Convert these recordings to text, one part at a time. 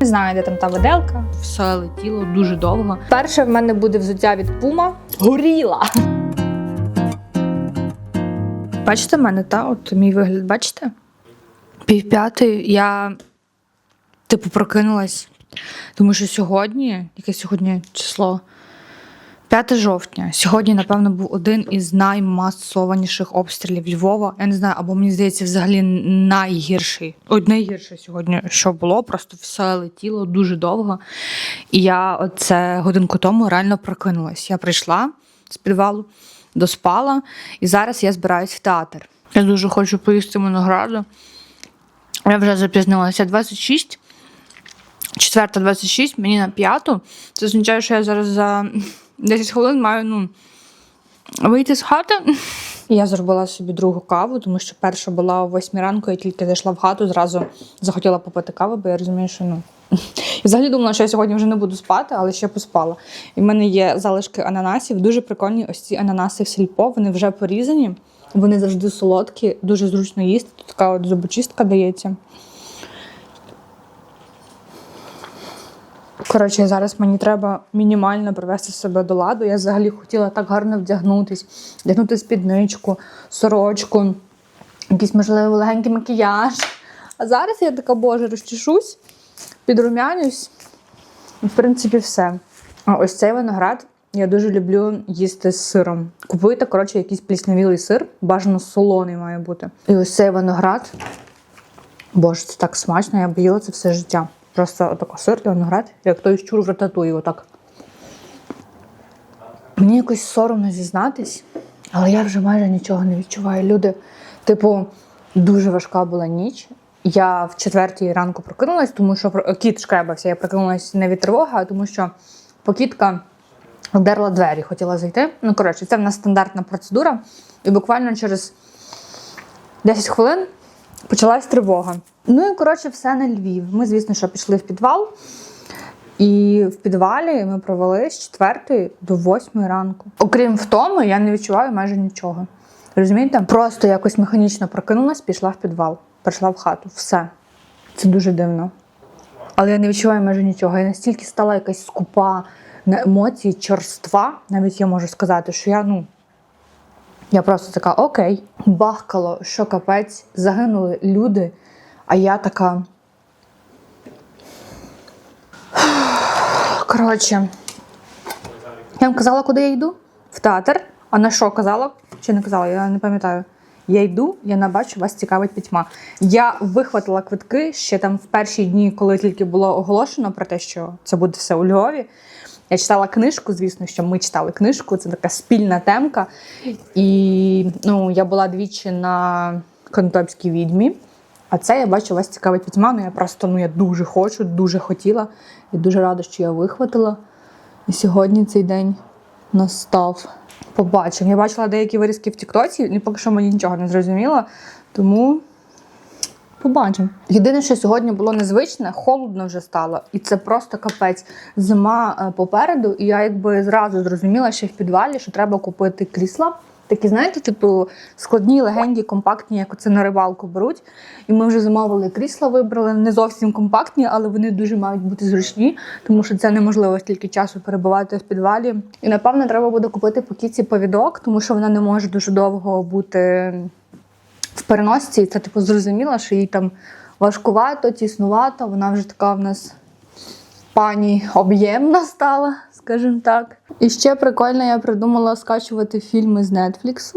Не знаю, де там та виделка. Все летіло дуже довго. Перше в мене буде взуття від пума. Горіла. Бачите мене, та? От мій вигляд, бачите? Пів я, типу, прокинулась. Тому що сьогодні, яке сьогодні число? 5 жовтня. Сьогодні, напевно, був один із наймасованіших обстрілів Львова. Я не знаю, або мені здається, взагалі найгірший. От найгірше сьогодні, що було, просто все летіло дуже довго. І я оце годинку тому реально прокинулась. Я прийшла з підвалу, доспала, і зараз я збираюсь в театр. Я дуже хочу поїсти винограду. Я вже запізнилася 26. Четверта 26, мені на п'яту. Це означає, що я зараз за 10 хвилин маю ну, вийти з хати. Я зробила собі другу каву, тому що перша була о 8 ранку, я тільки зайшла в хату, зразу захотіла попити каву, бо я розумію, що ну. Я взагалі думала, що я сьогодні вже не буду спати, але ще поспала. І в мене є залишки ананасів. Дуже прикольні ось ці ананаси в сільпо, вони вже порізані, вони завжди солодкі, дуже зручно їсти. Тут така от зубочистка дається. Коротше, зараз мені треба мінімально привести себе до ладу. Я взагалі хотіла так гарно вдягнутись, вдягнути спідничку, сорочку, якийсь, можливо, легенький макіяж. А зараз я така, боже, розчешусь, підрумянюсь. В принципі, все. А ось цей виноград я дуже люблю їсти з сиром. Купуйте, коротше, якийсь пліснявілий сир, бажано солоний має бути. І ось цей виноград. Боже, це так смачно, я б їла це все життя. Просто отако сир і виноград, як той щур в рататуї, отак. Мені якось соромно зізнатись, але я вже майже нічого не відчуваю. Люди, типу, дуже важка була ніч. Я в четвертій ранку прокинулась, тому що кіт шкребався. Я прокинулась не від тривоги, а тому що покітка вдерла двері, хотіла зайти. Ну, коротше, це в нас стандартна процедура. І буквально через 10 хвилин почалась тривога. Ну і коротше, все на Львів. Ми, звісно, що пішли в підвал. І в підвалі ми провели з 4 до 8 ранку. Окрім втоми, я не відчуваю майже нічого. Розумієте? Просто якось механічно прокинулась, пішла в підвал, прийшла в хату. Все. Це дуже дивно. Але я не відчуваю майже нічого. Я настільки стала якась скупа на емоції, чорства. Навіть я можу сказати, що я, ну, я просто така, окей, бахкало, що капець, загинули люди, а я така. Коротше, я вам казала, куди я йду? В театр. А на що казала? Чи не казала? Я не пам'ятаю. Я йду, я набачу, вас цікавить пітьма. Я вихватила квитки ще там в перші дні, коли тільки було оголошено про те, що це буде все у Львові. Я читала книжку, звісно, що ми читали книжку, це така спільна темка. І ну, я була двічі на Конотопській відьмі. А це я бачу, вас цікавить пітьма. Ну я просто ну, я дуже хочу, дуже хотіла. І дуже рада, що я вихватила. І сьогодні цей день настав. Побачимо. Я бачила деякі вирізки в Тіктоці, і поки що мені нічого не зрозуміло. Тому побачимо. Єдине, що сьогодні було незвичне, холодно вже стало. І це просто капець. Зима е, попереду, і я якби зразу зрозуміла ще в підвалі, що треба купити крісла. Такі, знаєте, типу складні, легенькі, компактні, як оце на рибалку беруть. І ми вже замовили крісла, вибрали не зовсім компактні, але вони дуже мають бути зручні, тому що це неможливо стільки часу перебувати в підвалі. І напевно треба буде купити по кіці повідок, тому що вона не може дуже довго бути в переносці. І це типу зрозуміло, що їй там важкувато, тіснувато. Вона вже така в нас пані об'ємна стала, скажімо так. І ще прикольно, я придумала скачувати фільми з Netflix.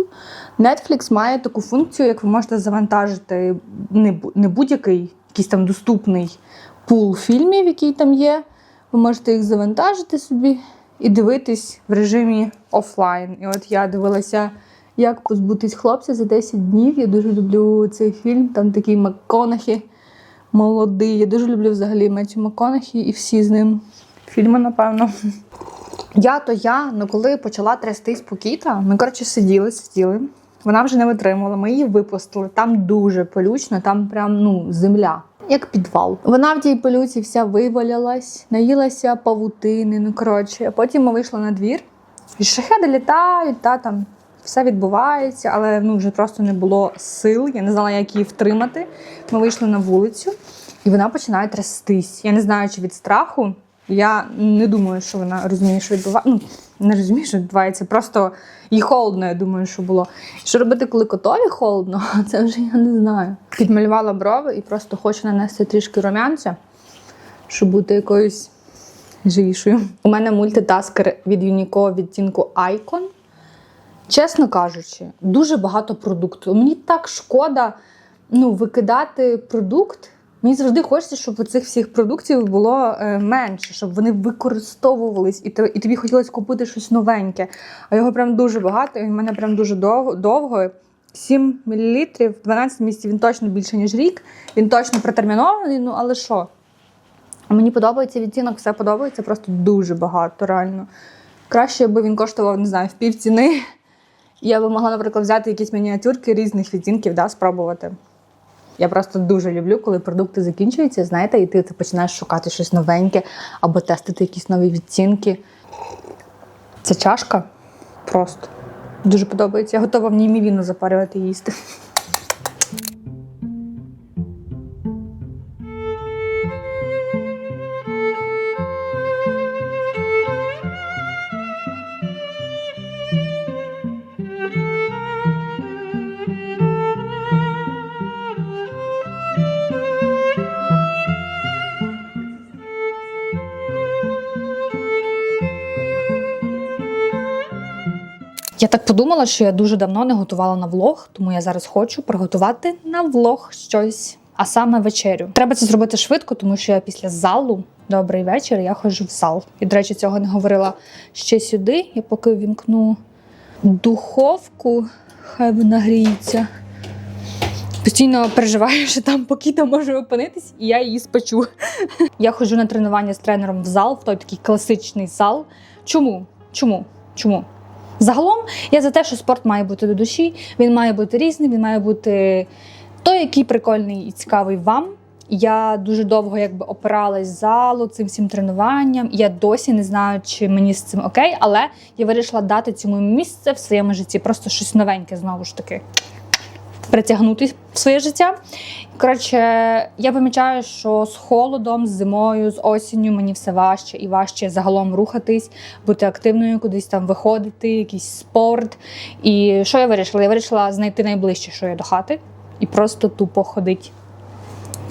Netflix має таку функцію, як ви можете завантажити не, будь-який якийсь там доступний пул фільмів, який там є. Ви можете їх завантажити собі і дивитись в режимі офлайн. І от я дивилася, як позбутись хлопця за 10 днів. Я дуже люблю цей фільм. Там такий МакКонахі молодий. Я дуже люблю взагалі Меттю МакКонахі і всі з ним фільми, напевно. Я то я, ну коли почала трястись Покіта, ми коротше сиділи, сиділи. Вона вже не витримувала, ми її випустили. Там дуже полючно, там прям ну земля, як підвал. Вона в тій полюці вся вивалялась, наїлася павутини. Ну коротше, а потім ми вийшли на двір, і шахеди літають, та там все відбувається, але ну вже просто не було сил. Я не знала, як її втримати. Ми вийшли на вулицю. і вона починає трястись. Я не знаю, чи від страху. Я не думаю, що вона розуміє, що відбувається. Ну, не розуміє, що відбувається. Просто їй холодно, я думаю, що було. Що робити, коли котові холодно, це вже я не знаю. Підмалювала брови і просто хочу нанести трішки румянця, щоб бути якоюсь живішою. У мене мультитаскер від Unico відтінку Icon. Чесно кажучи, дуже багато продукту. Мені так шкода ну, викидати продукт. Мені завжди хочеться, щоб цих всіх продуктів було е, менше, щоб вони використовувались, і, і тобі хотілося купити щось новеньке. А його прям дуже багато, і в мене прям дуже довго. довго. 7 мл, 12 місяців, він точно більше, ніж рік. Він точно протермінований, ну але що? Мені подобається відтінок, все подобається, просто дуже багато, реально. Краще, аби він коштував, не знаю, в пів ціни. Я би могла, наприклад, взяти якісь мініатюрки різних відтінків, да, спробувати. Я просто дуже люблю, коли продукти закінчуються, знаєте, і ти, ти починаєш шукати щось новеньке або тестити якісь нові відцінки. Ця чашка просто дуже подобається. Я готова в ній мівіну запарювати і їсти. Я так подумала, що я дуже давно не готувала на влог, тому я зараз хочу приготувати на влог щось, а саме вечерю. Треба це зробити швидко, тому що я після залу. Добрий вечір, я ходжу в зал. І, до речі, цього не говорила ще сюди. Я поки вімкну духовку, хай вона гріється. Постійно переживаю, що там покіта може опинитись, і я її спечу. Я ходжу на тренування з тренером в зал, в той такий класичний зал. Чому? Чому? Чому? Загалом я за те, що спорт має бути до душі, він має бути різним, він має бути той, який прикольний і цікавий вам. Я дуже довго якби опиралась залу цим всім тренуванням. Я досі не знаю, чи мені з цим окей, але я вирішила дати цьому місце в своєму житті. Просто щось новеньке знову ж таки притягнути в своє життя. Коротше, я помічаю, що з холодом, з зимою, з осінню мені все важче і важче загалом рухатись, бути активною, кудись там виходити, якийсь спорт. І що я вирішила? Я вирішила знайти найближче, що є до хати, і просто тупо ходити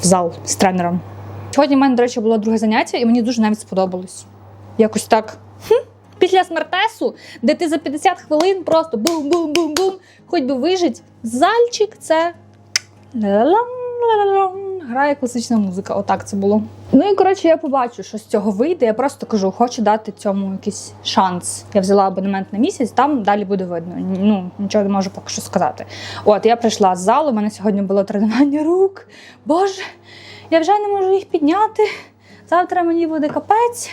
в зал з тренером. Сьогодні в мене, до речі, було друге заняття, і мені дуже навіть сподобалось. Якось так. Хм, після смертесу, де ти за 50 хвилин просто бум-бум-бум-бум, хоч би вижить. Зальчик це грає класична музика. Отак це було. Ну і коротше, я побачу, що з цього вийде. Я просто кажу, хочу дати цьому якийсь шанс. Я взяла абонемент на місяць, там далі буде видно. Ну нічого не можу поки що сказати. От я прийшла з залу. У мене сьогодні було тренування рук. Боже, я вже не можу їх підняти. Завтра мені буде капець.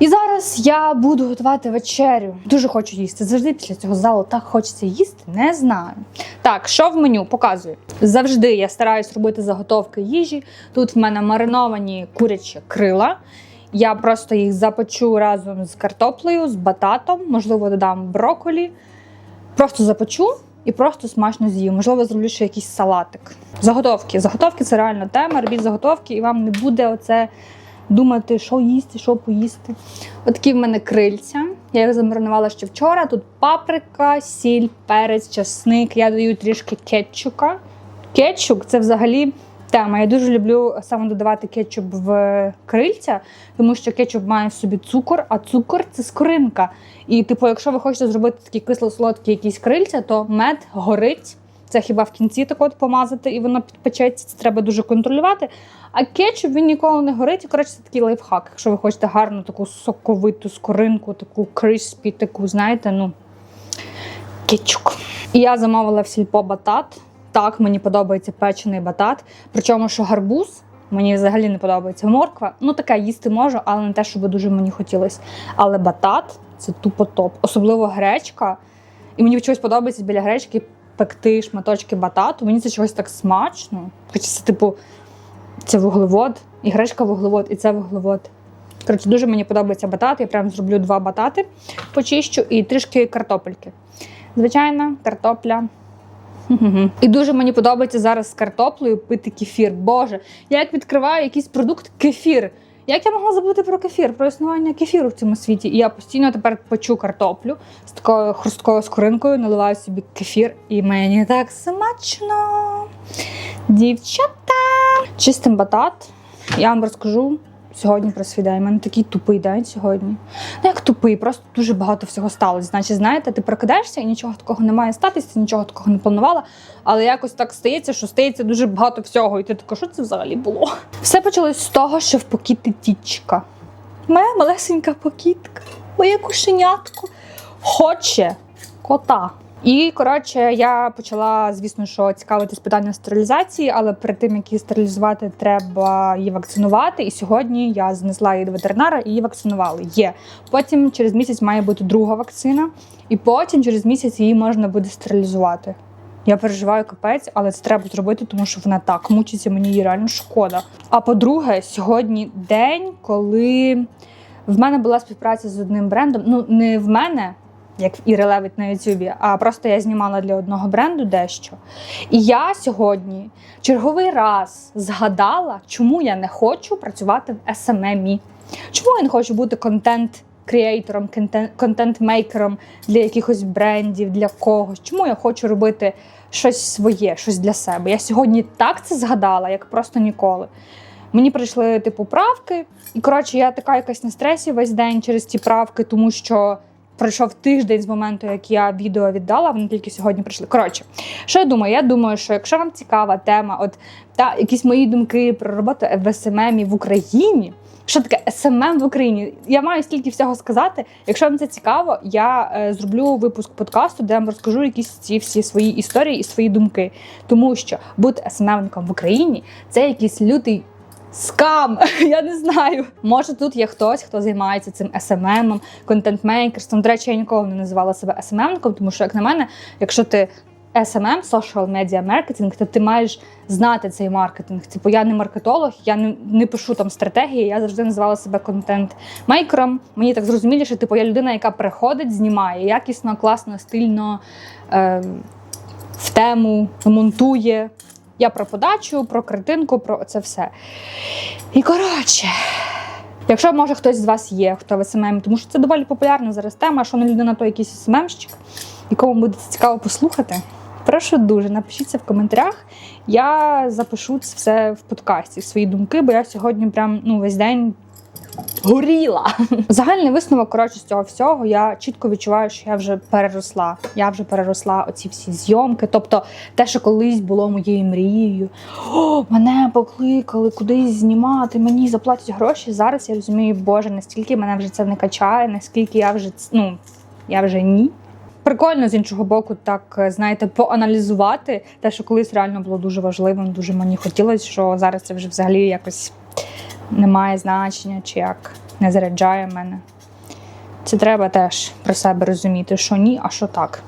І зараз я буду готувати вечерю. Дуже хочу їсти. Завжди після цього залу так хочеться їсти. Не знаю. Так, що в меню показую? Завжди я стараюсь робити заготовки їжі. Тут в мене мариновані курячі крила. Я просто їх запечу разом з картоплею, з бататом, можливо, додам броколі. Просто запечу і просто смачно з'їм. Можливо, зроблю ще якийсь салатик. Заготовки. Заготовки це реально тема. Робіть заготовки, і вам не буде оце думати, що їсти, що поїсти. Отакі в мене крильця. Я їх замаринувала ще вчора. Тут паприка, сіль, перець, часник. Я даю трішки кетчука. Кетчук це взагалі тема. Я дуже люблю саме додавати кетчуп в крильця, тому що кетчуп має в собі цукор, а цукор це скоринка. І, типу, якщо ви хочете зробити такі кисло-солодкі якісь крильця, то мед горить. Це хіба в кінці так от помазати і воно підпечеться, це треба дуже контролювати. А кетчуп він ніколи не горить. І коротше, це такий лайфхак. Якщо ви хочете гарну таку соковиту скоринку, таку криспі, таку, знаєте, ну кетчук. І я замовила в сільпо батат. Так, мені подобається печений батат. Причому, що гарбуз мені взагалі не подобається. Морква, ну таке їсти можу, але не те, щоб дуже мені хотілося. Але батат це тупо топ. Особливо гречка. І мені чогось подобається біля гречки пекти шматочки батату. Мені це чогось так смачно. Хоча це, типу, це вуглевод, і гречка вуглевод, і це вуглевод. Коротше, дуже мені подобається батат. Я прям зроблю два батати, почищу і трішки картопельки. Звичайна картопля І дуже мені подобається зараз з картоплею пити кефір. Боже, я як відкриваю якийсь продукт кефір. Як я могла забути про кефір, про існування кефіру в цьому світі? І я постійно тепер печу картоплю з такою хрусткою скоринкою, наливаю собі кефір, і мені так смачно. Дівчата. Чистим батат. Я вам розкажу сьогодні про свій день. У мене такий тупий день сьогодні. Ну, як тупий, просто дуже багато всього сталося. Значить, знаєте, ти прокидаєшся і нічого такого не має статися, нічого такого не планувала. Але якось так стається, що стається дуже багато всього. І ти така, що це взагалі було? Все почалось з того, що в покіти тічка. Моя малесенька покітка, моє кошенятко хоче кота. І коротше, я почала, звісно, що цікавитись питанням стерилізації, але перед тим як її стерилізувати, треба її вакцинувати. І сьогодні я знесла її до ветеринара і її вакцинували. Є. Потім через місяць має бути друга вакцина, і потім через місяць її можна буде стерилізувати. Я переживаю капець, але це треба зробити, тому що вона так мучиться, мені її реально шкода. А по-друге, сьогодні день, коли в мене була співпраця з одним брендом. Ну, не в мене, як Іри Левит на Ютубі, а просто я знімала для одного бренду дещо. І я сьогодні черговий раз згадала, чому я не хочу працювати в SMM. Чому я не хочу бути контент. Креатором, контент-мейкером для якихось брендів, для когось. Чому я хочу робити щось своє, щось для себе? Я сьогодні так це згадала, як просто ніколи. Мені прийшли типу правки, і коротше, я така якась на стресі весь день через ті правки, тому що пройшов тиждень з моменту, як я відео віддала, вони тільки сьогодні прийшли. Коротше, що я думаю? Я думаю, що якщо вам цікава тема, от та якісь мої думки про роботу в СММ в Україні. Що таке СММ в Україні? Я маю стільки всього сказати. Якщо вам це цікаво, я е, зроблю випуск подкасту, де я вам розкажу якісь ці всі свої історії і свої думки. Тому що бути СММником в Україні це якийсь лютий скам. Я не знаю. Може, тут є хтось, хто займається цим SMM, контент-мейкерством. До речі, я ніколи не називала себе SMM-ником, тому що, як на мене, якщо ти SMM, Social Media Marketing, то ти маєш знати цей маркетинг. Типу, я не маркетолог, я не, не пишу там стратегії, я завжди називала себе контент-мейкером. Мені так зрозуміліше, типу, я людина, яка приходить, знімає якісно, класно, стильно, е, в тему, монтує. Я про подачу, про картинку, про це все. І коротше. Якщо може хтось з вас є, хто в СММ, тому що це доволі популярна зараз тема, що не людина, то якийсь СММщик, якому буде цікаво послухати. Прошу дуже, напишіться в коментарях. Я запишу це все в подкасті, свої думки, бо я сьогодні прям ну, весь день горіла. Загальний висновок коротше, з цього всього. Я чітко відчуваю, що я вже переросла. Я вже переросла оці всі зйомки. Тобто, те, що колись було моєю мрією. О, мене покликали кудись знімати, мені заплатять гроші. Зараз я розумію, боже, настільки мене вже це не качає, наскільки я вже ну, я вже ні. Прикольно з іншого боку, так знаєте, поаналізувати те, що колись реально було дуже важливим, дуже мені хотілося, що зараз це вже взагалі якось не має значення, чи як не заряджає мене. Це треба теж про себе розуміти, що ні, а що так.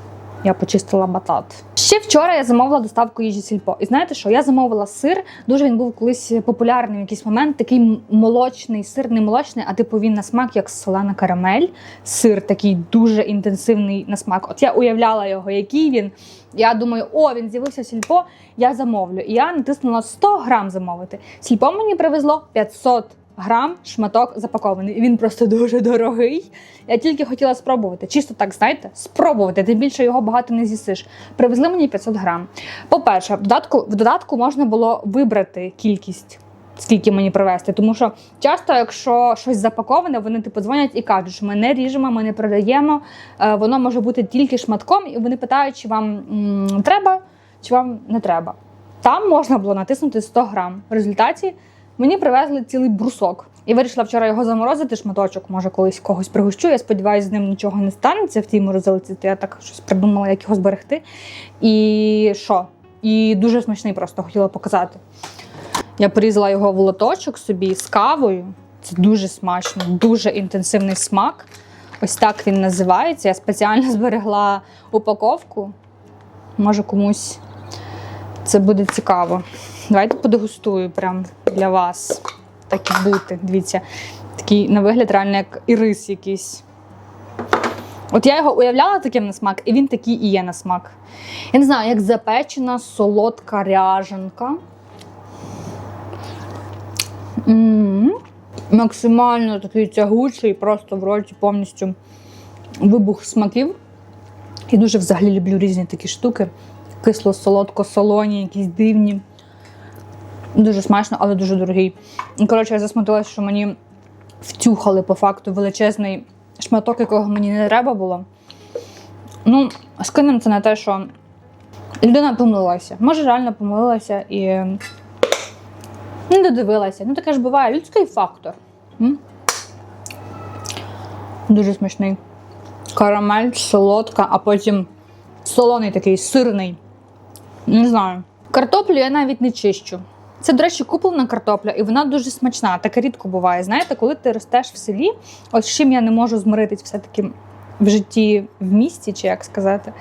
Я почистила батат. Ще вчора я замовила доставку їжі сільпо. І знаєте що? Я замовила сир. Дуже він був колись популярний в якийсь момент. Такий молочний сир, не молочний, а типу він на смак, як солена карамель. Сир такий дуже інтенсивний на смак. От я уявляла його, який він. Я думаю, о, він з'явився сільпо, я замовлю. І я натиснула 100 грам замовити. Сільпо мені привезло 500 грам шматок запакований. Він просто дуже дорогий. Я тільки хотіла спробувати. Чисто так, знаєте, спробувати, тим більше його багато не з'їсиш. Привезли мені 500 грам. По-перше, в додатку, в додатку можна було вибрати кількість. Скільки мені привезти, тому що часто, якщо щось запаковане, вони типу дзвонять і кажуть, що ми не ріжемо, ми не продаємо. е, Воно може бути тільки шматком, і вони питають, чи вам м, треба, чи вам не треба. Там можна було натиснути 100 грам. В результаті мені привезли цілий брусок. І вирішила вчора його заморозити, шматочок, може колись когось пригощу. Я сподіваюся, з ним нічого не станеться в тій морозилці, то я так щось придумала, як його зберегти. І що? І дуже смачний просто хотіла показати. Я порізала його в лоточок собі з кавою. Це дуже смачно, дуже інтенсивний смак. Ось так він називається. Я спеціально зберегла упаковку. Може комусь це буде цікаво. Давайте подегустую прям для вас. Так і бути. Дивіться, такий на вигляд реально як ірис якийсь. От я його уявляла таким на смак, і він такий і є на смак. Я не знаю, як запечена солодка ряженка. М. Максимально такий тягучий, просто в роті повністю вибух смаків. І дуже взагалі люблю різні такі штуки. Кисло, солодко, солоні, якісь дивні. Дуже смачно, але дуже дорогий. Коротше, я засмутилася, що мені втюхали по факту величезний шматок, якого мені не треба було. Ну, скинемо це на те, що людина помилилася. Може, реально помилилася і не додивилася. Ну, таке ж буває, людський фактор. Дуже смачний. Карамель, солодка, а потім солоний такий сирний. Не знаю. Картоплю я навіть не чищу. Це, до речі, куплена картопля, і вона дуже смачна. Таке рідко буває. Знаєте, коли ти ростеш в селі, от з чим я не можу змиритись все-таки в житті в місті, чи як сказати,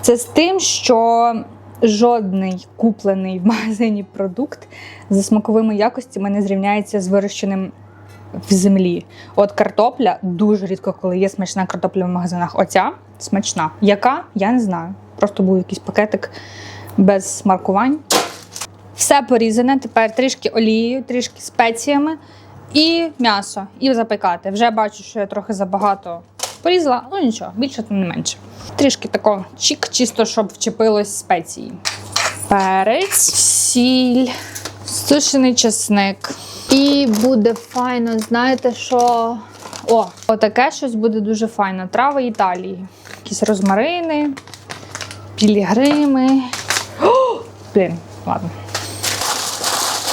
це з тим, що жодний куплений в магазині продукт за смаковими якостями не зрівняється з вирощеним в землі. От картопля дуже рідко, коли є смачна картопля в магазинах. Оця смачна. Яка? Я не знаю. Просто був якийсь пакетик без маркувань. Все порізане, тепер трішки олією, трішки спеціями і м'ясо. І запекати. Вже бачу, що я трохи забагато порізала, ну нічого, більше тим не менше. Трішки такого чік, чисто, щоб вчепилось спеції. Перець, сіль, сушений чесник. І буде файно, знаєте, що. О, отаке щось буде дуже файно. Трави Італії. Якісь розмарини, пілігрими. О, блін, ладно.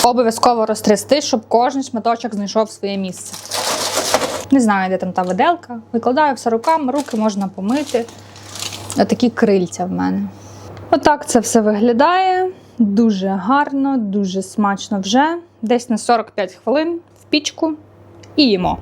Обов'язково розтрясти, щоб кожен шматочок знайшов своє місце. Не знаю, де там та виделка. Викладаю все руками, руки можна помити. Отакі крильця в мене. Отак це все виглядає. Дуже гарно, дуже смачно вже. Десь на 45 хвилин в пічку і їмо.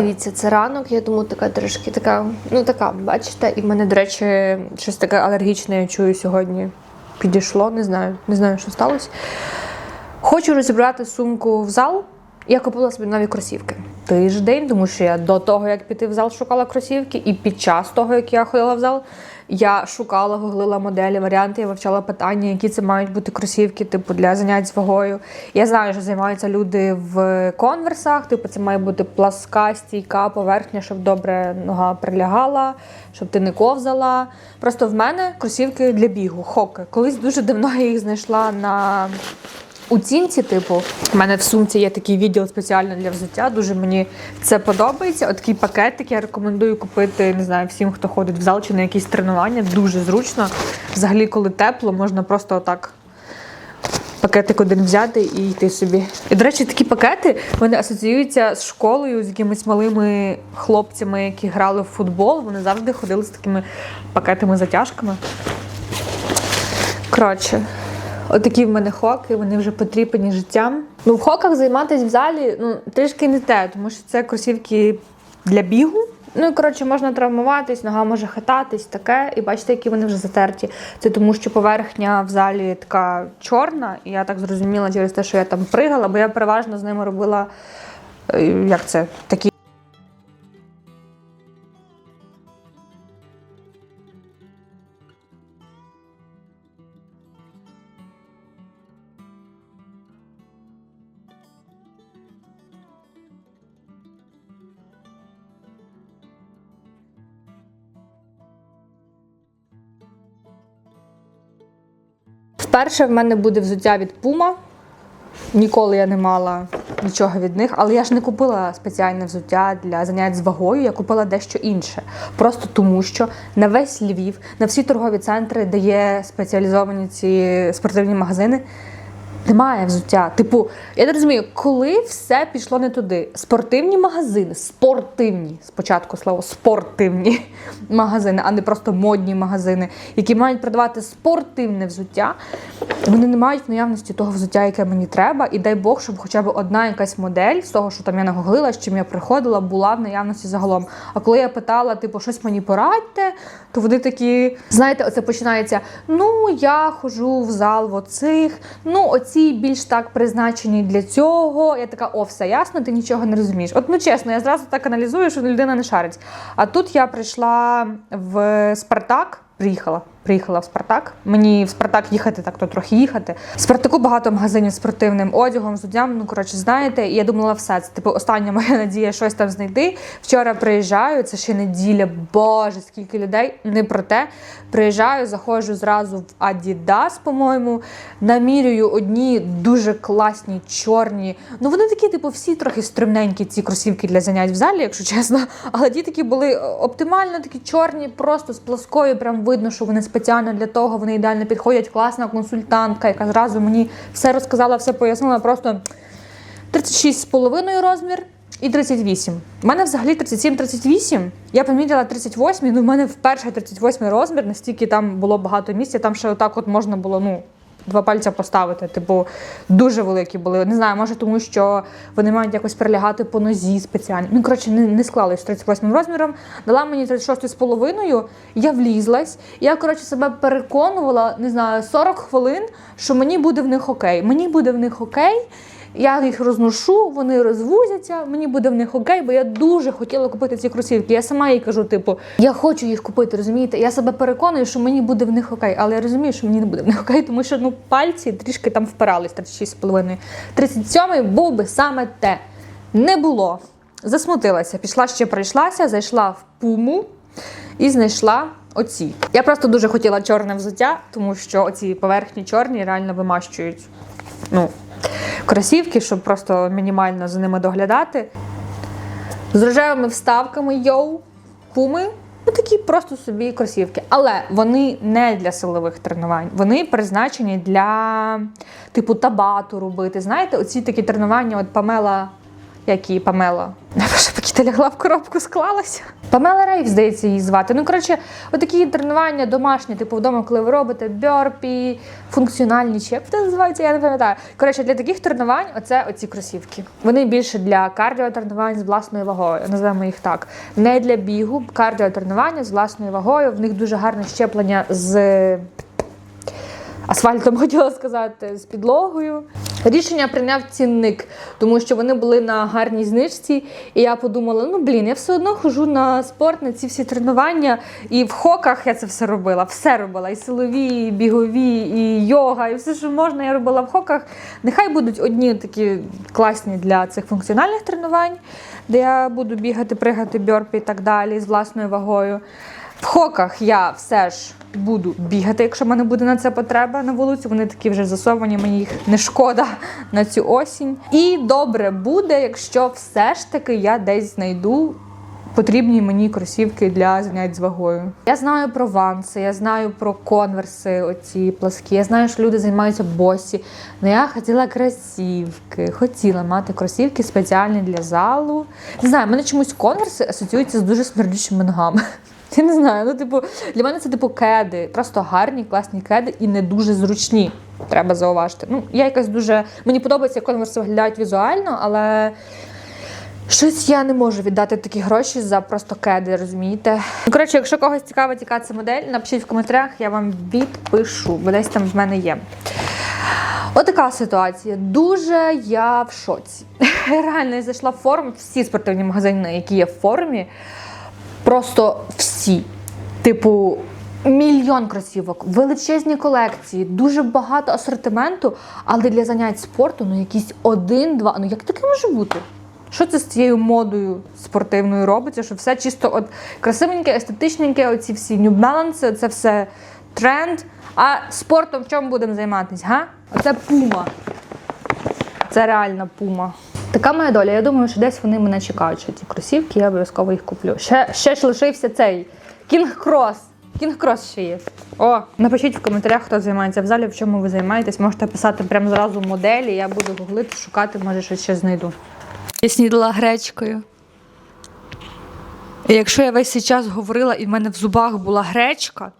Дивіться, це ранок, я думаю, така трошки така, ну така, бачите, і в мене, до речі, щось таке алергічне я чую сьогодні. Підійшло, не знаю, не знаю, що сталося. Хочу розібрати сумку в зал. Я купила собі нові кросівки. Тиждень, тому що я до того, як піти в зал, шукала кросівки, і під час того, як я ходила в зал, я шукала, гуглила моделі, варіанти, я вивчала питання, які це мають бути кросівки, типу для занять з вагою. Я знаю, що займаються люди в конверсах. Типу, це має бути пласка, стійка поверхня, щоб добре нога прилягала, щоб ти не ковзала. Просто в мене кросівки для бігу, хоки. Колись дуже давно я їх знайшла на оцінці, типу, у мене в сумці є такий відділ спеціально для взуття. Дуже мені це подобається. От такий пакетик я рекомендую купити, не знаю, всім, хто ходить в зал чи на якісь тренування. Дуже зручно. Взагалі, коли тепло, можна просто отак. Пакетик один взяти і йти собі. І, до речі, такі пакети вони асоціюються з школою, з якимись малими хлопцями, які грали в футбол. Вони завжди ходили з такими пакетами-затяжками. Коротше, отакі в мене хоки, вони вже потріпані життям. Ну, в хоках займатися в залі ну, трішки не те, тому що це кросівки для бігу. Ну і коротше, можна травмуватись, нога може хитатись, таке, і бачите, які вони вже затерті. Це тому, що поверхня в залі така чорна, і я так зрозуміла через те, що я там пригала, бо я переважно з ними робила е, як це, такі. Вперше в мене буде взуття від Puma. Ніколи я не мала нічого від них, але я ж не купила спеціальне взуття для занять з вагою, я купила дещо інше. Просто тому, що на весь Львів, на всі торгові центри, де є спеціалізовані ці спортивні магазини, немає взуття. Типу, я не розумію, коли все пішло не туди. Спортивні магазини, спортивні, спочатку слово спортивні магазини, а не просто модні магазини, які мають продавати спортивне взуття. Вони не мають в наявності того взуття, яке мені треба. І дай Бог, щоб хоча б одна якась модель з того, що там я нагуглила, з чим я приходила, була в наявності загалом. А коли я питала, типу, щось мені порадьте, то вони такі, знаєте, оце починається. Ну, я ходжу в зал в оцих, ну, оці більш так призначені для цього. Я така, о, все ясно, ти нічого не розумієш. От ну чесно, я зразу так аналізую, що людина не шарить. А тут я прийшла в Спартак. Приїхала, приїхала в Спартак. Мені в Спартак їхати, так то трохи їхати. В Спартаку багато магазинів з спортивним одягом, взуттям. Ну коротше, знаєте, і я думала, все це типу остання моя надія щось там знайти. Вчора приїжджаю, це ще неділя. Боже, скільки людей не про те. Приїжджаю, заходжу зразу в Adidas, по-моєму, намірюю одні дуже класні, чорні. Ну вони такі, типу, всі трохи стримненькі, ці кросівки для занять в залі, якщо чесно. Але ті такі були оптимально такі чорні, просто з плоскою. Прям видно, що вони спеціально для того, вони ідеально підходять. Класна консультантка, яка зразу мені все розказала, все пояснила. Просто 36,5 розмір. І 38. У мене взагалі 37-38. Я помітила 38, ну в мене вперше 38 розмір, настільки там було багато місця, там ще отак от можна було, ну, два пальця поставити. Типу, дуже великі були. Не знаю, може тому, що вони мають якось прилягати по нозі спеціально. Ну, коротше, не, не склалось з 38 розміром. Дала мені 36,5, я влізлась. Я, коротше, себе переконувала, не знаю, 40 хвилин, що мені буде в них окей. Мені буде в них окей. Я їх розношу, вони розвузяться, мені буде в них окей, бо я дуже хотіла купити ці кросівки. Я сама їй кажу, типу, я хочу їх купити, розумієте? Я себе переконую, що мені буде в них окей, але я розумію, що мені не буде в них окей, тому що ну пальці трішки там впирались 36,5. 37 був би саме те. Не було. Засмутилася. Пішла ще прийшлася, зайшла в пуму і знайшла оці. Я просто дуже хотіла чорне взуття, тому що оці поверхні чорні реально вимащують. Ну, кросівки, щоб просто мінімально за ними доглядати. З рожевими вставками йоу, пуми. Ну, такі просто собі кросівки. Але вони не для силових тренувань. Вони призначені для типу табату робити. Знаєте, оці такі тренування, от Памела. Як її Памела? Боже, поки лягла в коробку, склалася. Памела Рейв, здається, її звати. Ну, коротше, отакі тренування домашні, типу вдома, коли ви робите бьорпі, функціональні чи як це називається, я не пам'ятаю. Коротше, для таких тренувань оце оці кросівки. Вони більше для кардіотренувань з власною вагою, називаємо їх так. Не для бігу, кардіотренування з власною вагою. В них дуже гарне щеплення з асфальтом, хотіла сказати, з підлогою. Рішення прийняв цінник, тому що вони були на гарній знижці. І я подумала: ну блін, я все одно хожу на спорт, на ці всі тренування. І в хоках я це все робила. Все робила. І силові, і бігові, і йога, і все, що можна, я робила в хоках. Нехай будуть одні такі класні для цих функціональних тренувань, де я буду бігати, пригати, бьорпі і так далі з власною вагою. В хоках я все ж буду бігати, якщо в мене буде на це потреба на вулиці. Вони такі вже засовані, мені їх не шкода на цю осінь. І добре буде, якщо все ж таки я десь знайду. Потрібні мені кросівки для занять з вагою. Я знаю про ванси, я знаю про конверси, оці пласкі. Я знаю, що люди займаються босі. Але я хотіла кросівки, хотіла мати кросівки спеціальні для залу. Не знаю, мене чомусь конверси асоціюються з дуже смердючими ногами. Я не знаю, ну типу, для мене це типу кеди, просто гарні, класні кеди і не дуже зручні. Треба зауважити. Ну, я якась дуже. Мені подобається, як конверси виглядають візуально, але щось я не можу віддати такі гроші за просто кеди, розумієте? Ну, коротше, якщо когось цікавить, яка це модель, напишіть в коментарях, я вам відпишу, бо десь там в мене є. Отака ситуація. Дуже я в шоці. Реально, я зайшла в форум, всі спортивні магазини, які є в форумі. Просто всі. Типу, мільйон кросівок, величезні колекції, дуже багато асортименту, але для занять спорту ну якісь один-два. Ну як таке може бути? Що це з цією модою спортивною робиться? Що все чисто от красивеньке, естетичненьке, оці всі New Balance, це все тренд. А спортом в чому будемо займатися, га? Оце пума. Це реальна пума. Така моя доля. Я думаю, що десь вони мене чекають, що ті кросівки, я обов'язково їх куплю. Ще, ще ж лишився цей Кінг Крос. Кінг Крос ще є. О, напишіть в коментарях, хто займається в залі, в чому ви займаєтесь. Можете писати прямо зразу моделі, я буду гуглити, шукати, може щось ще знайду. Я снідала гречкою. І якщо я весь цей час говорила і в мене в зубах була гречка,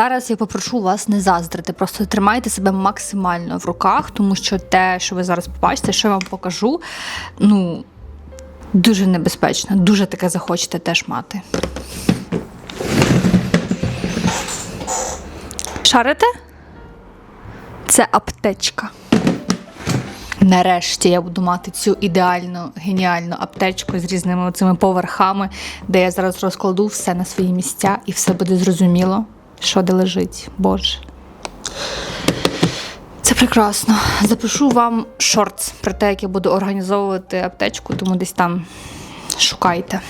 Зараз я попрошу вас не заздрити, просто тримайте себе максимально в руках, тому що те, що ви зараз побачите, що я вам покажу, ну дуже небезпечно, дуже таке захочете теж мати. Шарите? Це аптечка. Нарешті я буду мати цю ідеальну, геніальну аптечку з різними цими поверхами, де я зараз розкладу все на свої місця і все буде зрозуміло, що де лежить. Боже. Це прекрасно. Запишу вам шортс про те, як я буду організовувати аптечку, тому десь там шукайте.